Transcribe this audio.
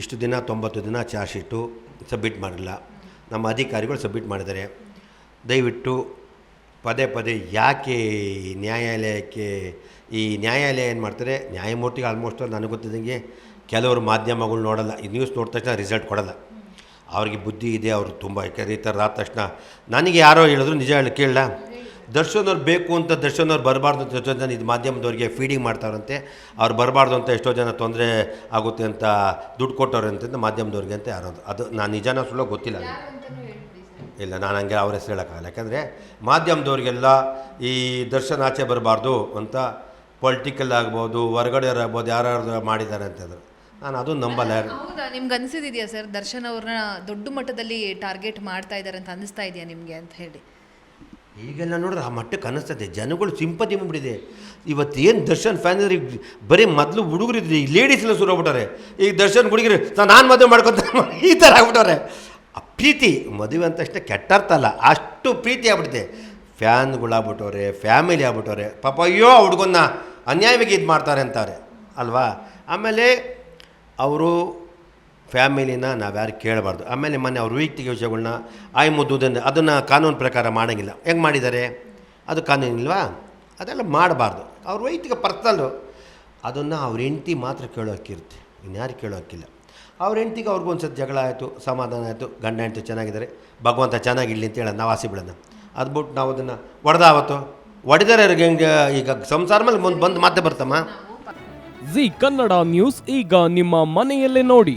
ಇಷ್ಟು ದಿನ, ತೊಂಬತ್ತು ದಿನ ಚಾರ್ಜ್ ಶೀಟು ಸಬ್ಮಿಟ್ ಮಾಡಿಲ್ಲ. ನಮ್ಮ ಅಧಿಕಾರಿಗಳು ಸಬ್ಮಿಟ್ ಮಾಡಿದ್ದಾರೆ. ದಯವಿಟ್ಟು ಪದೇ ಪದೇ ಯಾಕೆ ನ್ಯಾಯಾಲಯಕ್ಕೆ, ಈ ನ್ಯಾಯಾಲಯ ಏನು ಮಾಡ್ತಾರೆ? ನ್ಯಾಯಮೂರ್ತಿಗೆ ಆಲ್ಮೋಸ್ಟ್ ನನಗೆ ಗೊತ್ತಿದ್ದಂಗೆ ಕೆಲವರು ಮಾಧ್ಯಮಗಳು ನೋಡಲ್ಲ. ಈ ನ್ಯೂಸ್ ನೋಡಿದ ತಕ್ಷಣ ರಿಸಲ್ಟ್ ಕೊಡಲ್ಲ. ಅವ್ರಿಗೆ ಬುದ್ಧಿ ಇದೆ, ಅವರು ತುಂಬ, ಯಾಕಂದ್ರೆ ಆದ ತಕ್ಷಣ ನನಗೆ ಯಾರೋ ಹೇಳಿದ್ರು, ನಿಜ ಹೇಳಿ ಕೇಳಲ್ಲ ದರ್ಶನ್ ಅವ್ರು ಬೇಕು ಅಂತ ದರ್ಶನವ್ರು ಬರಬಾರ್ದು ಅಂತ ಎಷ್ಟೋ ಜನ ಇದು ಮಾಧ್ಯಮದವ್ರಿಗೆ ಫೀಡಿಂಗ್ ಮಾಡ್ತಾರಂತೆ. ಅವ್ರು ಬರಬಾರ್ದು ಅಂತ ಎಷ್ಟೋ ಜನ ತೊಂದರೆ ಆಗುತ್ತೆ ಅಂತ ದುಡ್ಡು ಕೊಟ್ಟವ್ರೆ ಅಂತ ಮಾಧ್ಯಮದವ್ರಿಗೆ ಅಂತ ಯಾರೋ ಅದು ನಾನು ನಿಜಾನ ಸುಳ್ಳು ಗೊತ್ತಿಲ್ಲ ಇಲ್ಲ ನಾನು ಹಂಗೆ ಅವ್ರ ಹೆಸರು ಹೇಳೋಕ್ಕಾಗಲ್ಲ. ಯಾಕಂದರೆ ಮಾಧ್ಯಮದವ್ರಿಗೆಲ್ಲ ಈ ದರ್ಶನ್ ಆಚೆ ಬರಬಾರ್ದು ಅಂತ ಪೊಲಿಟಿಕಲ್ ಆಗ್ಬೋದು ಹೊರಗಡೆ ಆಗ್ಬೋದು ಯಾರು ಮಾಡಿದ್ದಾರೆ ಅಂತಂದ್ರೆ ನಾನು ಅದು ನಂಬಲ್ಲ. ಯಾರು ಹೌದಾ? ನಿಮ್ಗೆ ಅನಿಸಿದ್ಯಾ ಸರ್ ದರ್ಶನ್ ಅವ್ರನ್ನ ದೊಡ್ಡ ಮಟ್ಟದಲ್ಲಿ ಟಾರ್ಗೆಟ್ ಮಾಡ್ತಾ ಇದ್ದಾರೆ ಅಂತ ಅನಿಸ್ತಾ ಇದೆಯಾ ನಿಮಗೆ ಅಂತ ಹೇಳಿ? ಈಗೆಲ್ಲ ನೋಡಿದ್ರೆ ಆ ಮಟ್ಟಕ್ಕೆ ಅನ್ನಿಸ್ತದೆ. ಜನಗಳು ಸಿಂಪತಿ ಇವತ್ತು ಏನು ದರ್ಶನ್ ಫ್ಯಾನ್ ಅಂದರೆ ಈಗ ಬರೀ ಮೊದಲು ಹುಡುಗರಿದ್ರು ಈಗ ಲೇಡೀಸ್ ಎಲ್ಲ ಶುರು ಆಗ್ಬಿಟ್ಟವ್ರೆ ಈಗ ದರ್ಶನ್ ಹುಡುಗಿರು, ನಾನು ಮದುವೆ ಮಾಡ್ಕೊತ ಈ ಥರ ಆಗ್ಬಿಟ್ಟವ್ರೆ. ಆ ಪ್ರೀತಿ ಮದುವೆ ಅಂತ ಅಷ್ಟೇ ಕೆಟ್ಟ ಅಲ್ಲ. ಅಷ್ಟು ಪ್ರೀತಿ ಆಗ್ಬಿಟ್ಟಿದೆ. ಫ್ಯಾನ್ಗಳಾಗ್ಬಿಟ್ಟವ್ರೆ ಫ್ಯಾಮಿಲಿ ಆಗ್ಬಿಟ್ಟವ್ರೆ. ಪಾಪ ಅಯ್ಯೋ ಹುಡುಗನ್ನ ಅನ್ಯಾಯವಾಗಿ ಇದು ಮಾಡ್ತಾರೆ ಅಂತಾರೆ. ಅಲ್ವಾ? ಆಮೇಲೆ ಅವರು ಫ್ಯಾಮಿಲಿನ ನಾವ್ಯಾರು ಕೇಳಬಾರ್ದು. ಆಮೇಲೆ ಮೊನ್ನೆ ಅವ್ರ ವೈಯಕ್ತಿಕ ವಿಷಯಗಳನ್ನ ಆಯ್ ಮುದ್ದುದನ್ನು ಅದನ್ನು ಕಾನೂನು ಪ್ರಕಾರ ಮಾಡೋಂಗಿಲ್ಲ. ಹೆಂಗೆ ಮಾಡಿದ್ದಾರೆ? ಅದು ಕಾನೂನಿಲ್ವಾ ಅದೆಲ್ಲ ಮಾಡಬಾರ್ದು. ಅವ್ರ ವೈಯಕ್ತಿಕ ಪರ್ಸನಲ್ಲು ಅದನ್ನು ಅವ್ರ ಹೆಂಡ್ತಿ ಮಾತ್ರ ಕೇಳೋಕ್ಕಿರುತ್ತೆ ಇನ್ಯಾರು ಕೇಳೋಕ್ಕಿಲ್ಲ ಅವ್ರ ಹೆಂಡ್ತಿಗೆ ಅವ್ರಿಗೂ ಒಂದು ಸತಿ ಜಗಳ ಆಯಿತು, ಸಮಾಧಾನ ಆಯಿತು, ಗಂಡ ಹೆಂಡ್ತಿ ಚೆನ್ನಾಗಿದ್ದಾರೆ, ಭಗವಂತ ಚೆನ್ನಾಗಿರಲಿ ಅಂತ ಹೇಳೋದು, ನಾವು ಆಸೆ ಬಿಡೋಣ. ಅದು ಬಿಟ್ಟು ನಾವು ಅದನ್ನು ಹೊಡೆದ ಆವತ್ತು. ಹೆಂಗೆ ಈಗ ಸಂಸಾರ ಮೇಲೆ ಮುಂದೆ ಬಂದು ಮತ್ತೆ ಬರ್ತಮ್ಮ ಜಿ ಕನ್ನಡ ನ್ಯೂಸ್ ಈಗ ನಿಮ್ಮ ಮನೆಯಲ್ಲೇ ನೋಡಿ.